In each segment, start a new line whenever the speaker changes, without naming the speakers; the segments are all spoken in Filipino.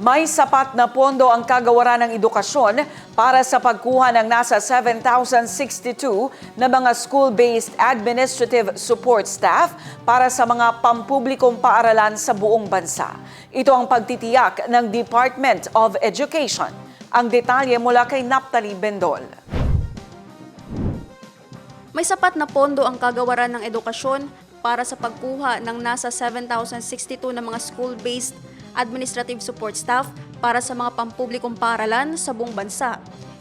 May sapat na pondo ang kagawaran ng edukasyon para sa pagkuha ng nasa 7,062 na mga school-based administrative support staff para sa mga pampublikong paaralan sa buong bansa. Ito ang pagtitiyak ng Department of Education. Ang detalye mula kay Naptali Bendol.
May sapat na pondo ang kagawaran ng edukasyon para sa pagkuha ng nasa 7,062 na mga school-based administrative support staff para sa mga pampublikong paaralan sa buong bansa.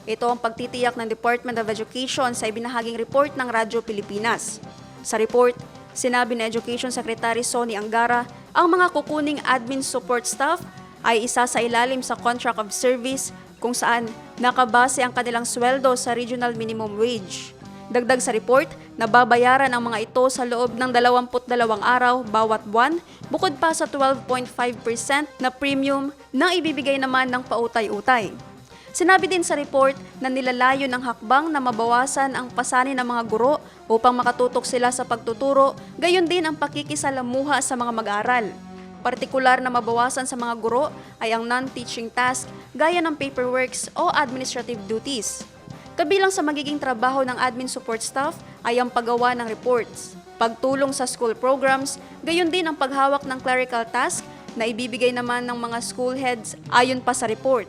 Ito ang pagtitiyak ng Department of Education sa ibinahaging report ng Radyo Pilipinas. Sa report, sinabi ni Education Secretary Sonny Angara, ang mga kukuning admin support staff ay isa sa ilalim sa contract of service kung saan nakabase ang kanilang sweldo sa regional minimum wage. Dagdag sa report, nababayaran ang mga ito sa loob ng 22 araw bawat buwan, bukod pa sa 12.5% na premium na ibibigay naman ng pautay-utay. Sinabi din sa report na nilalayo ng hakbang na mabawasan ang pasanin ng mga guro upang makatutok sila sa pagtuturo, gayon din ang pakikisalamuha sa mga mag-aaral. Partikular na mabawasan sa mga guro ay ang non-teaching task gaya ng paperworks o administrative duties. Kabilang sa magiging trabaho ng admin support staff ay ang paggawa ng reports, pagtulong sa school programs, gayon din ang paghawak ng clerical task na ibibigay naman ng mga school heads ayon pa sa report.